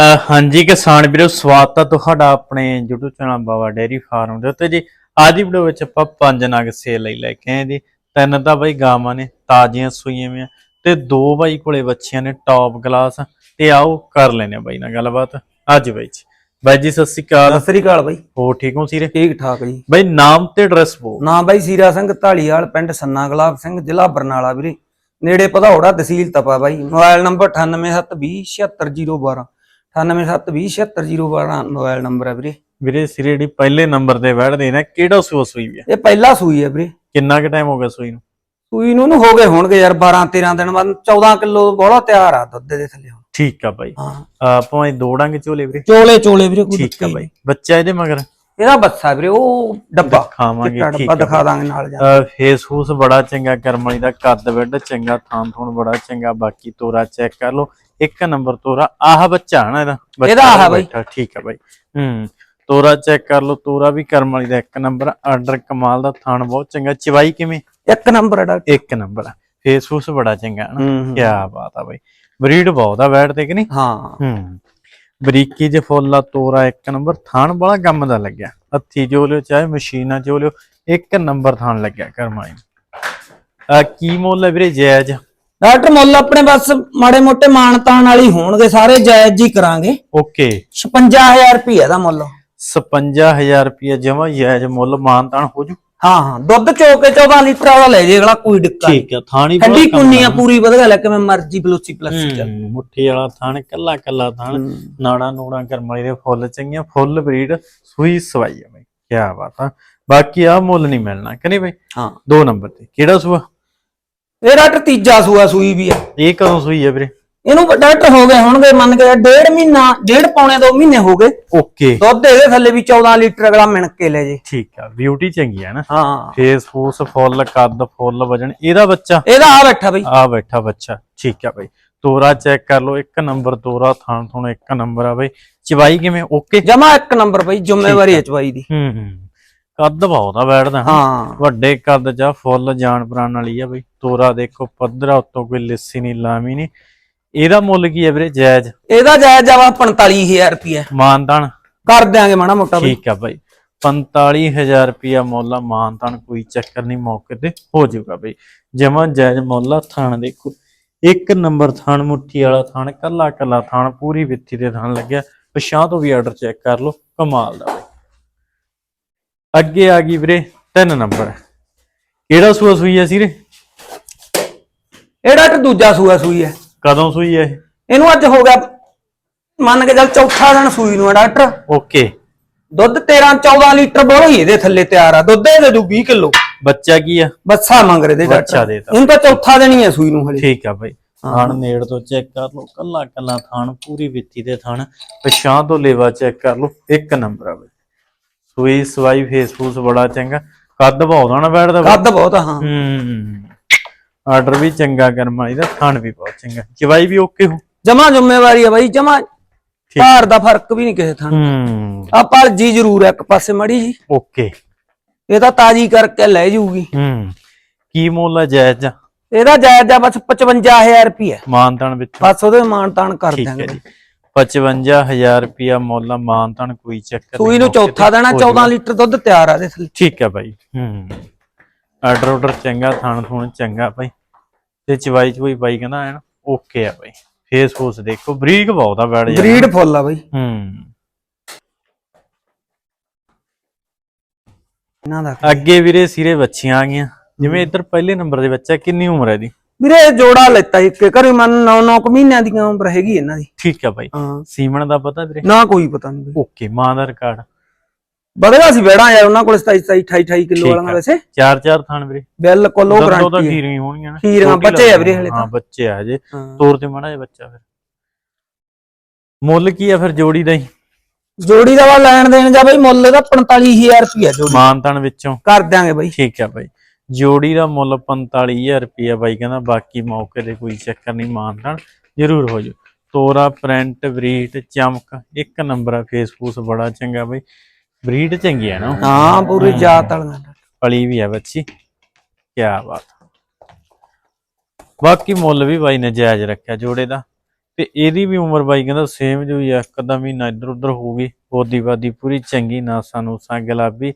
ਹਾਂਜੀ ਕਿਸਾਨ ਵੀਰੋ ਸਵਾਗਤ ਹੈ ਤੁਹਾਡਾ ਆਪਣੇ YouTube channel Baba dairy farm ਦੇ ਉੱਤੇ ਜੀ। ਅੱਜ ਦੀ ਵੀਡੀਓ ਵਿੱਚ ਆਪਾਂ ਪੰਜ ਨਗ ਸੇਲ ਲਈ ਲੈ ਕੇ ਆਏ ਜੀ। ਤਿੰਨ ਤਾਂ ਬਾਈ ਗਾਵਾਂ ਨੇ ਤਾਜ਼ੀਆਂ ਸੂਈਆਂ ਵੀਆਂ ਤੇ ਦੋ ਬਾਈ ਕੋਲੇ ਬੱਚੀਆਂ ਨੇ ਟੌਪ ਕਲਾਸ ਤੇ ਆਓ ਕਰ ਲੈਨੇ ਬਾਈ ਨਾਲ ਗੱਲਬਾਤ। ਅੱਜ ਬਾਈ ਜੀ। ਬਾਈ ਜੀ ਸਤਿ ਸ਼੍ਰੀ ਅਕਾਲ। ਸਤਿ ਸ੍ਰੀ ਅਕਾਲ ਬਾਈ। ਹੋ ਠੀਕ ਹੋ ਸੀਰੇ? ਠੀਕ ਠਾਕ ਜੀ। ਬਾਈ ਨਾਮ ਤੇ ਐਡਰੈਸ ਬੋ ਨਾਮ ਬਾਈ ਸੀਰਾ ਸਿੰਘ ਢਾਲੀਵਾਲ ਪਿੰਡ ਸੰਨਾ ਗੁਲਾਬ ਸਿੰਘ ਜ਼ਿਲ੍ਹਾ ਬਰਨਾਲਾ ਵੀਰੇ। ਨੇੜੇ ਪਧੌੜਾ ਤਹਿਸੀਲ ਤਪਾ ਬਾਈ। ਮੋਬਾਈਲ ਨੰਬਰ 9872070012 9872070012 ਮੋਬਾਈਲ ਨੰਬਰ ਹੈ ਵੀਰੇ। ਵੀਰੇ ਸਿਰੇ ਜਿਹੜੀ ਪਹਿਲੇ ਨੰਬਰ ਤੇ ਬੈਠਦੇ ਨੇ ਕਿਹੜਾ ਸੂਆ ਸੂਈ ਵੀ ਇਹ ਪਹਿਲਾ ਸੂਈ ਹੈ ਵੀਰੇ। ਕਿੰਨਾ ਕੁ ਟਾਈਮ ਹੋ ਗਿਆ ਸੂਈ ਨੂੰ? ਸੂਈ ਨੂੰ ਨੂੰ ਹੋ ਗਏ ਹੋਣਗੇ ਯਾਰ 12 13 ਦਿਨ ਬਾਅਦ 14 ਕਿਲੋ ਬੋਲਾ ਤਿਆਰ ਆ ਦੁੱਧ ਦੇ ਥੱਲੇ ਹੁਣ। ਠੀਕ ਆ ਬਾਈ। ਹਾਂ। ਆਪਾਂ ਇਹ ਦੋ ਡੰਗ ਝੋਲੇ ਵੀਰੇ। ਚੋਲੇ ਚੋਲੇ ਵੀਰੇ ਕੋਈ ਠੀਕ ਆ ਬਾਈ। ਬੱਚਾ ਇਹਦੇ ਮਗਰ? ਇਹਦਾ ਬੱਸਾ ਵੀਰੇ ਉਹ ਡੱਬਾ ਖਾਵਾਂਗੇ ਚਿੱਟਾ ਠੀਕ ਡੱਬਾ ਦਿਖਾ ਦਾਂਗੇ ਨਾਲ ਜਾ ਫੇਸ ਫੂਸ ਬੜਾ ਚੰਗਾ ਕਰਮਲੀ ਦਾ ਕੱਦ ਵੱਡ ਚੰਗਾ ਥਾਂ ਥੂਣ ਬੜਾ ਚੰਗਾ ਬਾਕੀ ਤੋਰਾ ਚੈੱਕ ਕਰ ਲਓ। ਇੱਕ ਨੰਬਰ ਤੋਰਾ ਆਹ ਬੱਚਾ ਹੈ ਨਾ ਇਹਦਾ? ਇਹਦਾ ਆਹ ਬਾਈ। ਠੀਕ ਆ ਬਾਈ। ਹੂੰ ਤੋਰਾ ਚੈੱਕ ਕਰ ਲਓ ਤੋਰਾ ਵੀ ਕਰਮਲੀ ਦਾ ਇੱਕ ਨੰਬਰ ਆਰਡਰ ਕਮਾਲ ਦਾ ਥਾਣ ਬਹੁਤ ਚੰਗਾ। ਚਵਾਈ ਕਿਵੇਂ? ਇੱਕ ਨੰਬਰ ਹੈ ਡਾਕਟਰ। ਇੱਕ ਨੰਬਰ ਫੇਸ ਫੂਸ ਬੜਾ ਚੰਗਾ ਹੈ ਨਾ। ਹੂੰ ਕੀ ਬਾਤ ਆ ਬਾਈ। ਬਰੀਡ ਬਹੁਤ ਆ ਬੈਠ ਤੇ ਕਿ ਨਹੀਂ? ਹਾਂ। ਹੂੰ। ਬਰੀਕੀ ਜੇ ਫੁੱਲ ਤੋਰਾ ਇੱਕ ਨੰਬਰ ਥਾਣ ਬੜਾ ਕੰਮ ਦਾ ਲੱਗਿਆ। ਹੱਥੀ ਜੋ ਲਿਓ ਚਾਹੇ ਮਸ਼ੀਨਾਂ ਜੋ ਲਿਓ ਇੱਕ ਨੰਬਰ ਥਾਣ ਲੱਗਿਆ ਕਰਮਾਈ ਆ ਕੀ ਮੁੱਲ ਹੈ ਵੀਰੇ ਜਾਇਜ਼? ਡਾਕਟਰ ਮੁੱਲ ਆਪਣੇ ਬਸ ਮਾੜੇ ਮੋਟੇ ਮਾਨਤਾਨ ਵਾਲੀ ਹੋਣਗੇ ਸਾਰੇ ਜਾਇਜ਼ ਹੀ ਕਰਾਂਗੇ। ਓਕੇ। 56000 ਰੁਪਏ ਦਾ ਮੁੱਲ। 55000 ਰੁਪਏ ਜਮਾ ਜਾਇਜ਼ ਮੁੱਲ ਮਾਨਤਾਨ ਹੋ ਜੂ? ਹਾਂ ਹਾਂ ਦੁੱਧ ਚੋ ਕੇ 14 ਲੀਟਰ ਵਾਲਾ ਲੈ ਜੇ ਅਗਲਾ ਕੋਈ ਡਿੱਕਾ ਨਹੀਂ। ਠੀਕ ਆ ਥਾਣੀ ਠੰਡੀ ਕੁੰਨੀਆਂ ਪੂਰੀ ਵਧਗਾ ਲੈ ਕੇ ਮੈਂ ਮਰਜ਼ੀ ਬਲੋਚੀ ਪਲੱਸੀ ਚੱਲ ਮੁੱਠੀ ਵਾਲਾ ਥਾਣ ਕੱਲਾ ਕੱਲਾ ਥਾਣ। ਨਾੜਾ ਨੂੜਾ ਕਰਮਾਈ ਦੇ ਫੁੱਲ ਚੰਗੀਆਂ ਫੁੱਲ ਬਰੀਡ ਸੂਈ ਸਵਾਈ ਆ ਬਈ ਕੀ ਬਾਤ ਆ। ਬਾਕੀ ਆ ਮੁੱਲ ਨਹੀਂ ਮਿਲਣਾ ਕਿ ਨਹੀਂ ਬਈ? ਹਾਂ। ਦੋ ਨੰਬਰ ਤੇ ਕਿਹੜਾ ਸੂਆ? ਇਹ ਡਾਕਟਰ ਤੀਜਾ ਸੂਆ ਸੂਈ ਵੀ ਆ। ਇਹ ਕਦੋਂ ਸੂਈ ਹੈ ਵੀਰੇ? ਇਹਨੂੰ ਡਾਕਟਰ ਹੋ ਗਏ ਹੋਣਗੇ ਮੰਨ ਕੇ ਡੇਢ ਮਹੀਨਾ ਡੇਢ ਪੌਣੇ ਦੋ ਮਹੀਨੇ ਹੋ ਗਏ। ਓਕੇ। ਦੁੱਧ ਇਹਦੇ ਥੱਲੇ ਵੀ 14 ਲੀਟਰ ਅਗਲਾ ਮਿਣ ਕੇ ਲੈ ਜੇ। ਠੀਕ ਆ ਬਿਊਟੀ ਚੰਗੀ ਆ ਨਾ। ਹਾਂ। ਫੇਸ ਫੂਸ ਫੁੱਲ ਕੱਦ ਫੁੱਲ ਵਜਣ ਇਹਦਾ ਬੱਚਾ? ਇਹਦਾ ਆ ਬੈਠਾ ਬਈ। ਆ ਬੈਠਾ ਬੱਚਾ ਠੀਕ ਆ ਬਾਈ। ਤੋਰਾ ਚੈੱਕ ਕਰ ਲਓ ਇੱਕ ਨੰਬਰ ਤੋਰਾ ਥਾਣ ਥੁਣ ਇੱਕ ਨੰਬਰ ਆ ਬਾਈ। ਚਵਾਈ ਕਿਵੇਂ? ਓਕੇ? ਜਮਾ ਇੱਕ ਨੰਬਰ ਬਈ ਜ਼ਿੰਮੇਵਾਰੀ ਹੈ ਚਵਾਈ ਦੀ। ਹੂੰ ਹੂੰ। ਕੱਦ ਬਹੁਤ ਬੈਠਦਾ ਹਾਂ। ਵੱਡੇ ਕੱਦ ਚ ਆ, ਫੁੱਲ ਜਾਨ ਪ੍ਰਾਣ ਵਾਲੀ ਆ ਬਈ। ਤੋਰਾ ਦੇਖੋ ਪੱਧਰਾ ਉੱਤੋਂ ਕੋਈ ਲਿੱਸੀ ਨਹੀਂ ਲਾਮੀ ਨਹੀਂ ਇਹਦਾ ਮੁੱਲ ਕੀ ਹੈ ਵੀਰੇ ਜਾਇਜ਼? ਇਹਦਾ ਜਾਇਜ਼ ਜਾਵਾ 45000 ਰੁਪਏ ਮਾਨਦਾਨ ਕਰ ਦਿਆਂਗੇ ਮਾੜਾ ਮੋਟਾ ਬਈ। ਠੀਕ ਆ ਬਾਈ। 45000 ਰੁਪਿਆ ਮੁੱਲ ਆ ਮਾਨਤਾਨ ਕੋਈ ਚੱਕਰ ਨਹੀਂ ਮੌਕੇ ਤੇ ਹੋ ਜਾਊਗਾ ਬਈ। ਜਮਾ ਜਾਇਜ਼ ਮੁੱਲ ਆ ਥਾਣ ਦੇਖੋ। ਇੱਕ ਨੰਬਰ ਥਾਣ ਮੁੱਠੀ ਵਾਲਾ ਥਾਣ ਕੱਲਾ ਕੱਲਾ ਥਾਣ ਪੂਰੀ ਵਿੱਥੀ ਦੇ ਥਾਣ ਲੱਗਿਆ। ਪਛਾਂ ਤੋਂ ਵੀ ਆਰਡਰ ਚੈੱਕ ਕਰ ਲਓ ਕਮਾਲ ਦਾ ਬਈ। ਅੱਗੇ ਆ ਗਈ ਵੀਰੇ ਤਿੰਨ ਨੰਬਰ। ਕਿਹੜਾ ਸੂਆ ਸੂਈ ਹੈ ਸੀਰੇ ਇਹ ਡਾਕਟਰ ਦੂਜਾ ਸੂਆ ਸੂਈ ਹੈ। ਕਦੋਂ ਸੂਈ ਹੈ ਇਹ? ਇਹਨੂੰ ਅੱਜ ਹੋ ਗਿਆ ਮੰਨ ਕੇ ਚੱਲ ਚੌਥਾ ਦਿਨ ਸੂਈ ਨੂੰ ਆ ਡਾਕਟਰ। ਓਕੇ। ਦੁੱਧ 13 14 ਲੀਟਰ ਬੋਲਾ ਹੀ ਇਹਦੇ ਥੱਲੇ ਤਿਆਰ ਆ। ਦੁੱਧ ਇਹਦੇ ਦੂ 20 ਕਿਲੋ। ਬੱਚਾ ਕੀ ਆ? ਬੱਸਾ ਮੰਗ ਰਹੇ ਦੇ ਬੱਚਾ ਡਾਕਟਰ ਦੇਤਾ। ਇਹਨੂੰ ਤਾਂ ਚੌਥਾ ਦਿਨ ਹੀ ਹੈ ਸੂਈ ਨੂੰ ਹਲੇ। ਠੀਕ ਆ ਬਈ। ਥਾਣ ਨੇੜ ਤੋਂ ਚੈੱਕ ਕਰ ਲਓ ਕੱਲਾ ਕੱਲਾ ਥਾਣ ਪੂਰੀ ਵਿੱਤੀ ਦੇ ਥਾਣ। ਪਛਾਂ ਤੋਂ ਲੇਵਾ ਚੈੱਕ ਕਰ ਲਓ ਇੱਕ ਨੰਬਰ ਆ ਬਈ। ਸੂਈ ਸਵਾਈ ਫੇਸ ਫੂਸ ਬੜਾ ਚੰਗਾ। ਕੱਦ ਬਹੁਤਾ ਨਾ ਬੈਠਦਾ। ਕੱਦ ਬਹੁਤ ਆ, ਹਾਂ। ਹੂੰ। ਆਰਡਰ ਵੀ ਚੰਗਾ ਕਰਮਾਈ ਦਾ ਥਾਣ ਵੀ ਬਹੁਤ ਚੰਗਾ। ਚਵਾਈ ਵੀ ਓਕੇ ਹੋ? ਜਮਾ ਜ਼ਿੰਮੇਵਾਰੀ ਆ ਬਾਈ ਜਮਾ। ਭਾਰ ਦਾ ਫ਼ਰਕ ਵੀ ਨਹੀਂ ਕਿਸੇ ਥਾਂ। ਹੂੰ। ਆ ਪਲਜੀ ਜ਼ਰੂਰ ਹੈ ਇੱਕ ਪਾਸੇ ਮੜੀ ਜੀ। ਓਕੇ। ਇਹ ਤਾਂ ਤਾਜੀ ਕਰਕੇ ਲੈ ਜਾਊਗੀ। ਹੂੰ। ਕੀ ਮੁੱਲ ਹੈ ਜਾਇਜ਼? ਆ? ਇਹਦਾ ਜਾਇਜ਼ ਆ ਬਸ 55000 ਰੁਪਏ ਮਾਨਤਾਨ ਵਿੱਚ। ਬਸ ਉਹਦੇ ਮਾਨ ਤਾਨ ਕਰ ਜੀ। 55000 ਰੁਪਿਆ ਮੁੱਲ ਆ, ਮਾਨਤਾਨ ਕੋਈ ਚੱਕਰ ਸੂਈ ਨਹੀਂ, ਨੂੰ ਮੌਕੇ ਤੇ ਚੌਥਾ ਦੇਣਾ ਹੋ 14 ਜਾਊਗਾ। ਲੀਟਰ ਦੁੱਧ ਤਿਆਰ ਆ ਇਹਦੇ ਥੱਲੇ। ਠੀਕ ਹੈ ਬਾਈ। ਹੂੰ। ਆਰਡਰ ਆਰਡਰ ਚੰਗਾ ਥਾਣ ਥੂਣ ਚੰਗਾ ਬਾਈ। ਤੇ ਚਵਾਈ ਚਵਾਈ ਬਾਈ ਕਹਿੰਦਾ ਐਨ ਓਕੇ ਆ ਬਾਈ। ਫੇਸ ਫੂਸ ਦੇਖੋ ਬਰੀਕ ਬਹੁਤ ਆ ਬੈੜ ਜਾ ਬਰੀਡ ਫੁੱਲ ਆ ਬਾਈ। ਹੂੰ। ਇਹਨਾਂ ਦਾ ਅੱਗੇ ਵੀਰੇ ਸਿਰੇ ਬੱਚੀਆਂ ਆ ਗਈਆਂ। ਜਿਵੇਂ ਇੱਧਰ ਪਹਿਲੇ ਨੰਬਰ ਦੇ ਬੱਚਾ ਕਿੰਨੀ ਉਮਰ ਹੈ ਦੀ ਵੀਰੇ ਇਹ ਜੋੜਾ ਲੈਤਾ ਇੱਕ ਘਰੇ ਮਨ 9-9 ਮਹੀਨਿਆਂ ਦੀਆਂ ਉਮਰ ਹੈਗੀ ਇਹਨਾਂ ਦੀ। ਠੀਕ ਹੈ ਬਾਈ। ਹਾਂ। ਸੀਮਨ ਦਾ ਪਤਾ ਵੀਰੇ? ਨਾ ਕੋਈ ਪਤਾ ਨਹੀਂ ਓਕੇ ਮਾਂ ਦਾ ਰਿਕਾਰਡ। ਬੜੇਗਾ ਸੀ ਬੈੜਾ ਯਾਰ ਉਹਨਾਂ ਕੋਲ 27 28 28 ਕਿਲੋ ਠੀਕ ਵਾਲਾ ਆ। ਵੈਸੇ। ਚਾਰ ਚਾਰ ਥਾਣ ਵੀਰੇ। ਬਿਲਕੁਲ ਉਹ ਦੋ ਤਾਂ ਗਰੰਟੀ ਹੈ ਖੀਰੀਆਂ ਹੋਣਗੀਆਂ ਨਾ। ਖੀਰੀਆਂ, ਛੋਟੀ ਬੱਚੇ ਆ ਵੀਰੇ। ਹਲੇ ਹਾਂ ਤਾਂ। ਬੱਚੇ ਆ ਜੇ ਹਾਂ। ਤੋਰ ਤੇ ਮਾੜਾ ਜਿਹਾ ਬੱਚਾ ਫਿਰ। ਮੁੱਲ ਕੀ ਆ ਫਿਰ ਜੋੜੀ ਦਾ ਹੀ? ਜੋੜੀ ਦਾ ਵਾ ਲੈਣ ਦੇਣ ਜਾ ਬਾਈ ਮੁੱਲ ਇਹਦਾ 45000 ਰੁਪਿਆ ਜੋੜੀ। ਮਾਨਤਾਨ ਵਿੱਚੋਂ। ਕਰ ਦਿਆਂਗੇ ਬਾਈ। ਠੀਕ ਆ ਬਾਈ। ਜੋੜੀ ਦਾ ਮੁੱਲ 45000 ਰੁਪਿਆ ਬਾਈ ਕਹਿੰਦਾ ਬਾਕੀ ਮੌਕੇ ਤੇ ਕੋਈ ਚੱਕਰ ਨਹੀਂ ਮਾਨਤਾਨ ਜ਼ਰੂਰ ਹੋ ਜੂ ਤੋਰਾ ਪ੍ਰਿੰਟ ਬਰੀਡ ਚਮਕ ਇੱਕ ਨੰਬਰ ਆ ਫੇਸਬੁੱਕ ਬੜਾ ਚੰਗਾ ਬਾਈ। ਬਰੀਡ ਚੰਗੀ ਆ ਨਾ ਹਾਂ ਪੂਰੀ ਜਾਤ ਵਾਲੀਆਂ ਪਲੀ ਵੀ ਆ ਬੱਚੀ। ਕੀ ਬਾਤ। ਬਾਕੀ ਮੁੱਲ ਵੀ ਬਾਈ ਨੇ ਜਾਇਜ਼ ਰੱਖਿਆ ਜੋੜੇ ਦਾ। ਤੇ ਇਹਦੀ ਵੀ ਉਮਰ ਬਾਈ ਕਹਿੰਦਾ ਸੇਮ ਜੋ ਹੀ ਆ ਇੱਕਦਮ ਹੀ ਨਾ ਇੱਧਰ ਉੱਧਰ ਹੋਊਗੀ। ਬੋਦੀ ਬਾਦੀ ਪੂਰੀ ਚੰਗੀ ਨਾਸਾਂ ਨੂਸਾਂ ਗੁਲਾਬੀ।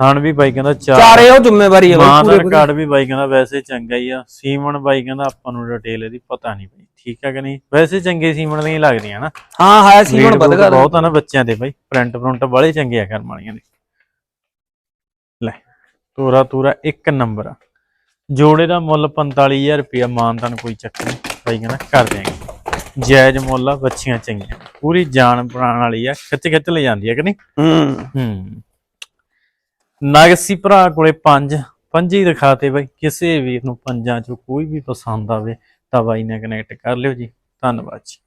ਥਣ ਵੀ ਬਾਈ ਕਹਿੰਦਾ ਚਾਰ ਚਾਰੇ ਉਹ ਜ਼ਿੰਮੇਵਾਰੀ ਹੈ ਬਾਈ ਪੂਰੇ ਰਿਕਾਰਡ ਵੀ ਬਾਈ ਕਹਿੰਦਾ ਵੈਸੇ ਚੰਗਾ ਹੀ ਆ। ਸੀਮਨ ਬਾਈ ਕਹਿੰਦਾ ਆਪਾਂ ਨੂੰ ਡਿਟੇਲ ਇਹਦੀ ਪਤਾ ਨਹੀਂ ਬਈ ਠੀਕ ਆ ਕਿ ਨਹੀਂ? ਵੈਸੇ ਚੰਗੇ ਸੀਮਨ ਦੀਆਂ ਹੀ ਲੱਗਦੀਆਂ ਨਾ। ਹਾਂ ਹੈ ਸੀਮਨ ਵਧਗਾ ਬਹੁਤ ਆ ਨਾ ਬੱਚਿਆਂ ਦੇ ਬਾਈ ਪ੍ਰਿੰਟ ਪ੍ਰਿੰਟ ਵਾਲੇ ਚੰਗੇ ਆ ਕਰਮ ਵਾਲੀਆਂ ਦੇ। ਲੈ ਤੋਰਾ ਤੋਰਾ ਇੱਕ ਨੰਬਰ ਆ। ਜੋੜੇ ਦਾ ਮੁੱਲ 45000 ਰੁਪਇਆ ਮਾਨਤਨ ਕੋਈ ਚੱਕਰ ਨਹੀਂ। ਬਾਈ ਕਹਿੰਦਾ ਕਰ ਦਿਆਂਗੇ। ਜਾਇਜ਼ ਮੁੱਲ ਆ ਬੱਚੀਆਂ ਚੰਗੀਆਂ ਪੂਰੀ ਜਾਨ ਬਣਾਉਣ ਵਾਲੀ ਆ ਖਿੱਚ ਖਿੱਚ ਲੈ ਜਾਂਦੀ ਆ ਕਿ ਨਹੀਂ? ਹੂੰ। ਹੂੰ। ਨਗਸੀ ਭਰਾ ਕੋਲੇ ਪੰਜ, ਪੰਜੀ ਦਿਖਾਤੇ ਬਾਈ, ਕਿਸੇ ਵੀਰ ਨੂੰ ਪੰਜਾਂ ਚੋਂ ਕੋਈ ਵੀ ਪਸੰਦ ਆਵੇ ਤਾਂ ਬਾਈ ਨਾਲ ਕਨੈਕਟ ਕਰ ਲਿਓ ਜੀ। ਧੰਨਵਾਦ ਜੀ।